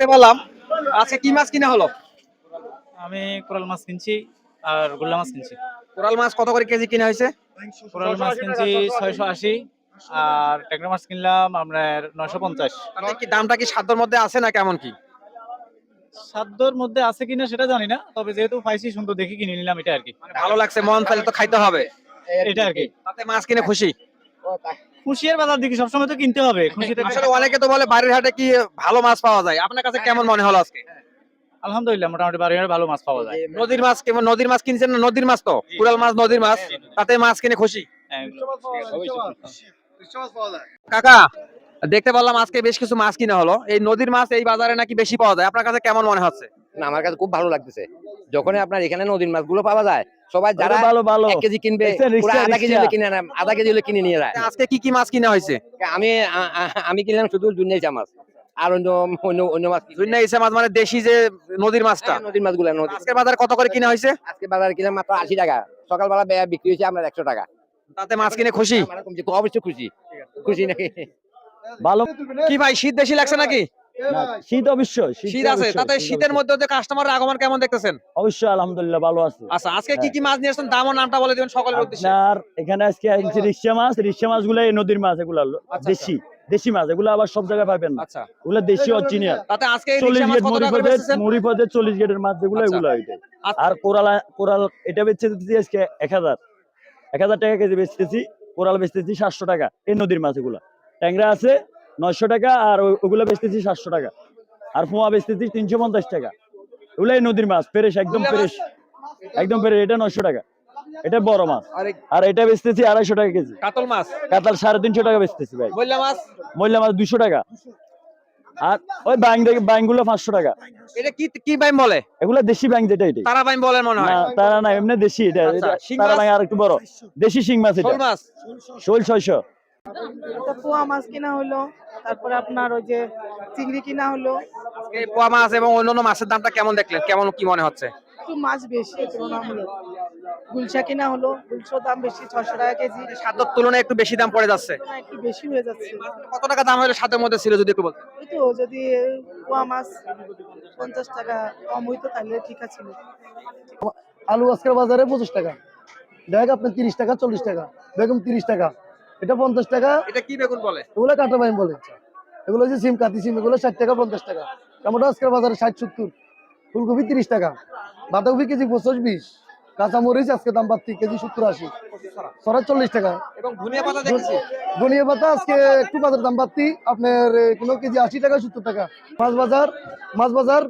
দেখতে পেলাম। আজকে কি মাছ কিনা হলো? আমি কোরাল মাছ কিনছি আর গোল্লা মাছ কিনছি। কোরাল মাছ কত করে কেজি কিনা হয়েছে? কোরাল মাছ কিনছি ছয়শো আশি আর ট্যাংরা মাছ কিনলাম আপনার নয়শো পঞ্চাশ। কি দামটা কি সাধ্যর মধ্যে আছে না কেমন কি? সাধ্যর মধ্যে আছে কিনা সেটা জানি না তবে যেহেতু পাইছি সুন্দর দেখে কিনে নিলাম এটা আর কি। মানে ভালো লাগছে মন তাহলে তো খাইতে হবে। এটা আর কি। তাতে মাছ কিনে খুশি। খুশির বাজার দিকে সবসময় তো কিনতে হবে খুশিতে আসলে অনেকে তো বলে বাড়ির হাটে কি ভালো মাছ পাওয়া যায়। আপনার কাছে কেমন মনে হলো আজকে? আলহামদুলিল্লাহ মোটামুটি বাড়ি ভালো মাছ পাওয়া যায়। নদীর মাছ কেমন নদীর মাছ কিনছেন না নদীর মাছ তো? কুড়াল মাছ নদীর মাছ তাতে মাছ কিনে খুশি? হ্যাঁ, কাকা দেখতে পারলাম আজকে বেশ কিছু মাছ কিনা হলো। এই নদীর মাছ এই বাজারে নাকি বেশি পাওয়া যায়। আপনার কাছে কেমন মনে হচ্ছে? না আমার কাছে খুব ভালো লাগতেছে। যখনই আপনার এখানে নদীর মাছগুলো পাওয়া যায় সবাই যারা ভালো ভালো। এক কেজি কিনবে আধা কেজি হলে কিনে নেয় আধা কেজি হলে কিনে নিয়ে যায়। আজকে কি কি মাছ কিনা হয়েছে? আমি আমি কিনলাম শুধু দুনিয়াইচা মাছ আর অন্য অন্য অন্য মাছ কিনি। ইসে মাছ মানে দেশি যে নদীর মাছটা? হ্যাঁ, নদীর মাছগুলো নদী আজকের বাজারে কত করে কিনা হয়েছে? আজকে বাজারে কিনলাম মাত্র আশি টাকা। সকালবেলা বিক্রি হয়েছে আমরা একশো টাকা। তাতে মাছ কিনে খুশি? অবশ্যই খুশি। খুশি নাকি? ভালো। কি ভাই শীত বেশি লাগছে নাকি? শীত অবশ্যই শীত আছে তাতে শীতের। মধ্যে কাস্টমার আগমন কেমন দেখতেছেন? অবশ্যই আলহামদুলিল্লাহ ভালো আছে। আচ্ছা আজকে কি কি মাছ নিয়ে আসছেন? দাম ও নামটা বলে দিবেন সকলের উদ্দেশ্যে। আপনার এখানে আজকে আনছি রিক্সা মাছগুলো নদীর মাছ এগুলো আচ্ছা। দেশি দেশি মাছ এগুলো আবার সব জায়গায় পাবেন না। আচ্ছা। ওগুলো দেশি অরিজিনাল তাতে আজকে চল্লিশ রিকশা মাছ গেট বেচেছেন? মরিপদের চল্লিশ গেটের মাছ যেগুলো আচ্ছা। এগুলো আচ্ছা। আর কোরাল কোরাল এটা দিতেছি আজকে এক হাজার। এক হাজার টাকা কেজি বেচতেছি কোরাল বেচতেছি সাতশো টাকা এই নদীর মাছ এগুলা। ট্যাংরা আছে নয়শো টাকা আর ওগুলো বেচতেছি সাতশো টাকা। আর পোয়া বেচতেছি তিনশো পঞ্চাশ টাকা। এগুলো এই নদীর মাছ পেরেশ একদম ফ্রেশ। একদম পেরেশ এটা নয়শো টাকা। এটা বড় মাছ। আর এটা বেচতেছি আড়াইশো টাকা কেজি। কাতল মাছ? কাতাল সাড়ে তিনশো টাকা বেচতেছি ভাই। বললা মাছ? মহিলা মাছ দুশো টাকা। আর ওই ব্যাং ব্যাংগুলো পাঁচশো টাকা। এটা কি কি বাইম বলে? এগুলো দেশি ব্যাং যেটা এটা। তারা বাইম বলে মনে হয়। তারা না এমনি দেশি। এটা আচ্ছা, তারা? ব্যাং আর একটু বড়। দেশি শিং মাছ এটা। শোল মাছ? শোল ছয়শো। পোয়া মাছ কিনা হলো তারপরে আপনার ওই যে চিংড়ি কিনা হলো। এই পোয়া মাছ এবং অন্যান্য মাছের দামটা কেমন দেখলেন? কেমন কি মনে হচ্ছে? একটু মাছ বেশি তুলনামূলক। গুলশা কিনা হলো গুলশোর দাম বেশি ছশো টাকা কেজি। সাধ্যর তুলনায় একটু বেশি দাম পড়ে যাচ্ছে। একটু বেশি হয়ে যাচ্ছে। কত টাকা দাম হলে সাধ্যের মধ্যে ছিল যদি একটু বলতেন? ওই তো যদি পোয়া মাছ পঞ্চাশ টাকা কম হইতো তাহলে ঠিক আছে। আলু আজকের বাজারে পঁচিশ টাকা। দেখ আপনার তিরিশ টাকা চল্লিশ টাকা বেগম তিরিশ টাকা। এটা পঞ্চাশ টাকা। এটা কি বেগুন বলে? এগুলো কাটা বাইম বলে। এগুলো যে সিম কাতি সিম এগুলো ষাট টাকা পঞ্চাশ টাকা। টমেটো আজকের বাজারে ষাট সত্তর। ফুলকপি তিরিশ টাকা। বাঁধাকপি কেজি পঁচিশ বিশ। কাঁচামরিচ আজকে দাম পাচ্ছি কেজি সত্তর আশি। সরা চল্লিশ টাকা। ধনিয়া পাতা আজকে একটু বাজার দাম পাচ্ছি আপনার কোনো কেজি আশি টাকা সত্তর টাকা। মাছ বাজার মাছ বাজার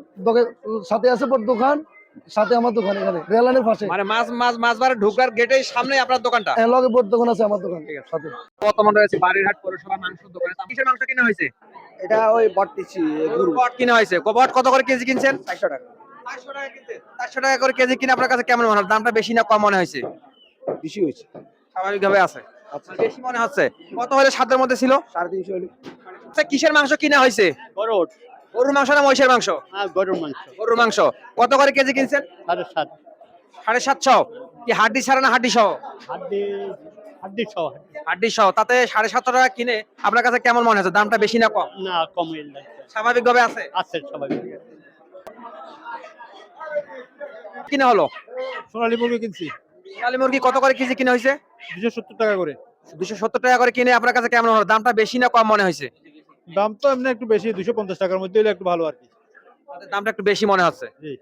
সাথে আছে বড় দোকান। সাথে আমার দোকান এখানে রেলানের পাশে। মানে মাছ মাছ মাছ বারে ঢোকার গেটের সামনে আপনার দোকানটা? হ্যাঁ, লগে বড় দোকান আছে আমার দোকান সাথে। বর্তমান রয়েছে বাড়িরহাট পৌরসভা মাংসের দোকানে। কিসের মাংস কিনা হয়েছে? এটা ওই বটটিছি গরুর বট কিনা হয়েছে। বট কত করে কেজি কিনছেন? চারশো টাকা। চারশো টাকা কিনছেন? চারশো টাকা করে কেজি কিনে আপনার কাছে কেমন মনে দামটা বেশি না কম মনে হয়েছে? বেশি হয়েছে। স্বাভাবিকভাবে আছে। আচ্ছা। বেশি মনে হচ্ছে। কত হলে সাধ্যের মধ্যে ছিল? সাড়ে তিনশো হলে। আচ্ছা কিসের মাংস কিনা হয়েছে? গরুর গরুর মাংস না মহিষের মাংস? গরুর মাংস। গরুর মাংস। কত করে কেজি কিনছেন? সাড়ে সাত। সাড়ে সাতশো। কি হাড্ডি ছাড়া না হাড্ডি সহ হাড্ডি হাড্ডি সহ হাড্ডি সহ তাতে সাড়ে সাতশো টাকা কিনে আপনার কাছে কেমন মনে হচ্ছে? দামটা বেশি না কম? না কম স্বাভাবিকভাবে আছে? আছে সবাই কিনা হলো? সোনালী মুরগি কিনছি। কালী মুরগি কত করে কেজি কিনা হয়েছে? দুশো সত্তর টাকা করে। দুশো সত্তর টাকা করে কিনে আপনার কাছে কেমন হলো? দামটা বেশি না কম মনে হয়েছে? দাম তো এমনি একটু বেশি দুশো পঞ্চাশ টাকার মধ্যে হলে একটু ভালো আর কি। দামটা একটু বেশি মনে হচ্ছে। জি।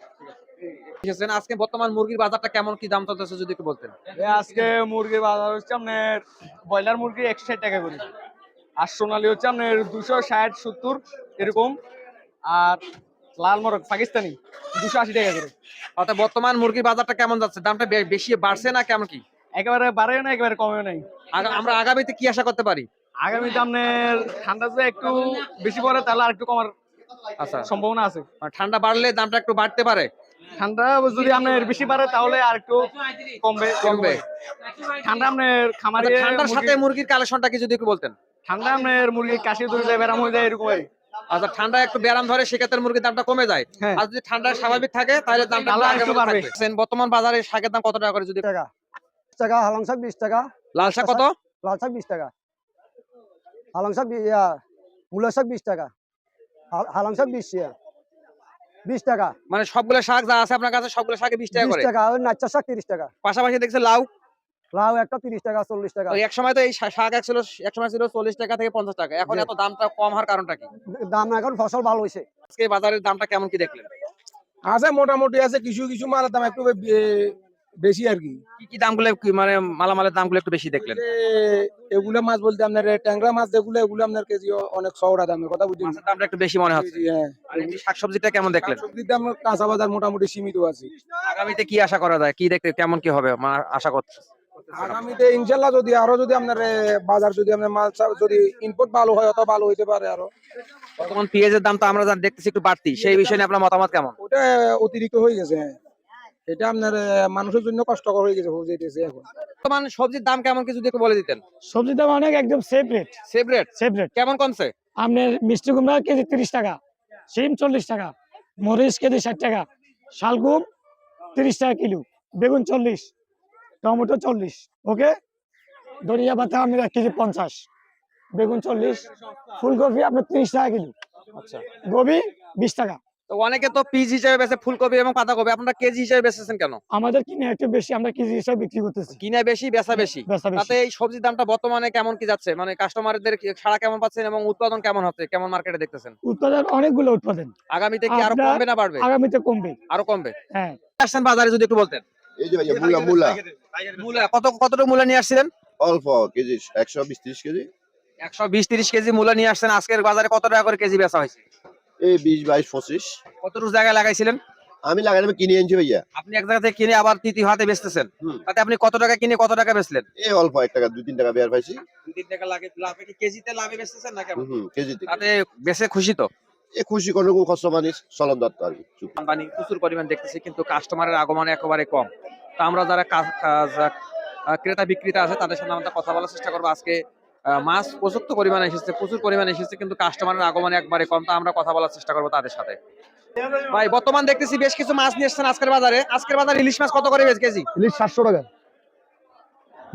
আছে, আজকে বর্তমান মুরগির বাজারটা কেমন? কি দাম চলতেছে যদি একটু বলতেন। আজকে মুরগির বাজার হচ্ছে আপনার ব্রয়লার মুরগি একশো ষাট টাকা করে। আর সোনালি হচ্ছে আপনার দুশো ষাট সত্তর এরকম। আর লাল মরক পাকিস্তানি দুশো আশি টাকা করে। অর্থাৎ বর্তমান মুরগির বাজারটা কেমন যাচ্ছে? দামটা বে- বেশি বাড়ছে না কেমন কি? একেবারে বাড়েও না একেবারে কমেও নাই। আমরা আগামীতে কি আশা করতে পারি? আগামীতে আপনার ঠান্ডা যদি একটু বেশি পড়ে তাহলে আর একটু কমার আচ্ছা। সম্ভাবনা আছে। মানে ঠান্ডা বাড়লে দামটা একটু বাড়তে পারে? ঠান্ডা যদি আপনার বেশি বাড়ে তাহলে আর একটু কমবে। কমবে। ঠান্ডা আপনার খামারে আচ্ছা, ঠান্ডার সাথে মুরগি- মুরগির কালেকশনটা কি যদি একটু বলতেন। ঠান্ডা আপনার মুরগি কাশি ধরে যায় ব্যারাম হয়ে যায় এরকম। আচ্ছা ঠান্ডা একটু ব্যারাম ধরে সেক্ষেত্রে মুরগির দামটা কমে যায়। হ্যাঁ। আর যদি ঠান্ডা স্বাভাবিক থাকে তাহলে দামটা একটু বাড়বে। বর্তমান বাজারে শাকের দাম কত টাকা করে যদি টাকা। টাকা হালং শাক বিশ টাকা। লাল শাক কত? লাল শাক বিশ টাকা। হালং শাক ইয়া, মূলা শাক বিশ টাকা। হাল- শাক বিশ ইয়া। বিশ টাকা। মানে সবগুলো শাক যা আছে আপনার কাছে সবগুলো শাকে বিশ টাকা করে? টাকা নাচ্চা শাক তিরিশ টাকা। পাশাপাশি দেখছে লাউ। লাউ একটা তিরিশ টাকা চল্লিশ টাকা। এক সময় তো এই শাক এক ছিল এক সময় ছিল চল্লিশ টাকা থেকে পঞ্চাশ টাকা। এখন এত দামটা কম হওয়ার কারণটা কি? দাম এখন ফসল ভালো হয়েছে। আজকে বাজারের দামটা কেমন কি দেখলেন? আছে মোটামুটি আছে কিছু কিছু মালের দাম একটু বেশি আর কি। কি কি দামগুলো কি- মানে মালামালের দামগুলো একটু বেশি দেখলেন? এগুলা মাছ বলতে আপনার ট্যাংরা মাছ যেগুলো এগুলো আপনার কেজি অনেক চওড়া দামের কথা বুঝছেন? মাছের দামটা একটু বেশি মনে হচ্ছে। হ্যাঁ। আর শাকসবজিটা কেমন দেখলেন? সবজির দাম কাঁচা বাজার মোটামুটি সীমিত আছে। আগামীতে কি আশা করা যায়? কি দেখতে কেমন কি হবে? আশা করছে আগামীতে ইনশাল্লাহ যদি আরও যদি আপনার বাজার যদি আপনার মাল যদি ইনপুট ভালো হয় অত ভালো হইতে পারে আরও। বর্তমান পেঁয়াজের দাম তো আমরা যা দেখতেছি একটু বাড়তি। সেই বিষয়ে নিয়ে আপনার মতামত কেমন? ওটা অতিরিক্ত হয়ে গেছে হ্যাঁ। এটা আপনার মানুষের জন্য কষ্টকর হয়ে গেছে হয়ে যেতেছে এখন। বর্তমান সবজির দাম কেমন কিছু একটু বলে দিতেন? সবজির দাম অনেক একদম safe rate save rate safe rate কেমন কমছে? আপনার মিষ্টি কুমড়া কেজি তিরিশ টাকা সিম চল্লিশ টাকা মরিচ কেজি ষাট টাকা শালগুম তিরিশ টাকা কিলো বেগুন চল্লিশ টমেটো চল্লিশ ওকে? ধনিয়া পাতা আপনার এক কেজি পঞ্চাশ বেগুন চল্লিশ ফুলকপি আপনার তিরিশ টাকা কিলো আচ্ছা। গোবি বিশ টাকা। তো অনেকে তো পিস হিসেবে বেচে ফুলকপি এবং পাতাকপি আপনারা কেজি হিসেবে বেচেছেন কেন? আমাদের কিনে একটু বেশি আমরা কেজি হিসাবে বিক্রি করতেছি। কিনা বেশি বেচা বেশি? তাতে এই সবজির দামটা বর্তমানে কেমন কি যাচ্ছে? মানে কাস্টমারদের সাড়া কেমন পাচ্ছেন এবং উৎপাদন কেমন হচ্ছে? কেমন মার্কেটে দেখতেছেন? উৎপাদন অনেকগুলো উৎপাদন। আগামীতে কি আরও কমবে না বাড়বে? আগামীতে কমবে। আরও কমবে? হ্যাঁ। আসছেন বাজারে যদি একটু বলতেন। এই যে ভাইয়া মূলা মূলা। মূলা কত কতটুকু মূলা নিয়ে আসছিলেন? অল্প কেজি একশো বিশ ত্রিশ কেজি। একশো বিশ তিরিশ কেজি মূলা নিয়ে আসছেন। আজকের বাজারে কত টাকা করে কেজি বেচা হয়েছে? এই বিশ বাইশ পঁচিশ। কতটুকু জায়গায় লাগাইছিলেন? আমি লাগাই কিনে আনছি ভাইয়া। আপনি এক জায়গা থেকে কিনে আবার তৃতীয় হাতে বেচতেছেন। তাতে আপনি কত টাকা কিনে কত টাকা বেচলেন? এই অল্প এক টাকা দুই তিন টাকা বের পাইছি। দুই তিন টাকা লাগে লাভে কি কেজিতে লাভে বেচতেছেন না কেমন হুম কেজিতে। তাতে বেচে খুশি তো? এ খুশি কোনো চলন দত্ত আর কি। প্রচুর পরিমাণ দেখতেছি কিন্তু কাস্টমারের আগমন একেবারে কম। তা আমরা যারা ক্রেতা বিক্রেতা আছে তাদের সাথে আমরা কথা বলার চেষ্টা করব। আজকে মাছ প্রচুর পরিমাণে এসেছে প্রচুর পরিমাণে এসেছে কিন্তু কাস্টমারের আগমন একবারে কম। তা আমরা কথা বলার চেষ্টা করব তাদের সাথে। ভাই বর্তমান দেখতেছি বেশ কিছু মাছ নিয়ে এসছেন আজকের বাজারে। আজকের বাজারে ইলিশ মাছ কত করে বেশ কেজি ইলিশ সাতশো টাকা।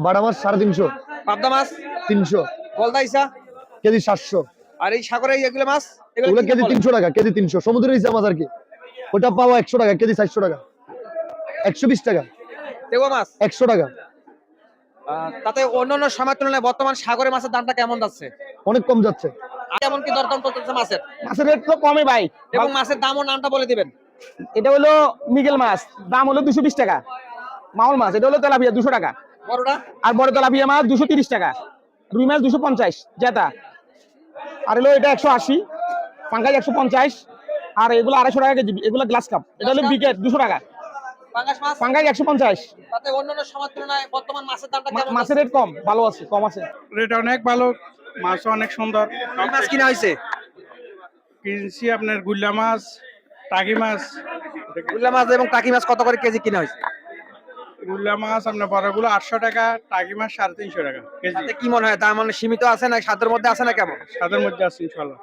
বাটা মাছ সাড়ে তিনশো। পাবদা মাছ? তিনশো। গলদা ইসা? কেজি সাতশো। আর এই সাগরে এগুলো মাছ? ওগুলো কি কেজি তিনশো টাকা কেজি তিনশো। সমুদ্রের ইসা মাছ আর কি। ওটা পাওয়া একশো টাকা কেজি চারশো টাকা। একশো বিশ টাকা। তেগো মাছ? একশো টাকা। তাতে অন্যান্য সময়ের তুলনায় বর্তমান সাগরে মাছের দামটা কেমন যাচ্ছে? অনেক কম যাচ্ছে। আর কেমন কি দরদাম চলতেছে মাছের? মাছের রেট তো কমে ভাই। এবং মাছের দাম ও নামটা বলে দিবেন। এটা হলো মিগেল মাছ। দাম হলো দুশো বিশ টাকা। মাউল মাছ এটা হলো তেলাপিয়া দুশো টাকা। বড়টা? আর বড় তেলাপিয়া মাছ দুশো তিরিশ টাকা। রুই মাছ দুশো পঞ্চাশ জেতা। আর হলো এটা একশো আশি পাঙ্গাই একশো পঞ্চাশ। আর এগুলো আড়াইশো টাকা কেজি এগুলো গ্লাস কাপ এটা হলো বিকেট দুশো টাকা। পাঙ্গাস একশো পঞ্চাশ। মাছের দামটা মা- কেমন মাছের রেট কম ভালো আছে কম আছে। রেট অনেক ভালো মাছ অনেক সুন্দর। মাছ কিনা হয়েছে? কিনছি আপনার গুল্লা মাছ টাকি মাছ। গুল্লা মাছ এবং টাকি মাছ কত করে কেজি কিনা হয়েছে? গুল্লা মাছ আপনার বড়গুলো আটশো টাকা টাকি মাছ সাড়ে তিনশো টাকা কেজি। কি মনে হয় দাম মানে সীমিত আছে না সাধ্যের মধ্যে আছে না কেমন? সাদের মধ্যে আছে ইনশাল্লাহ।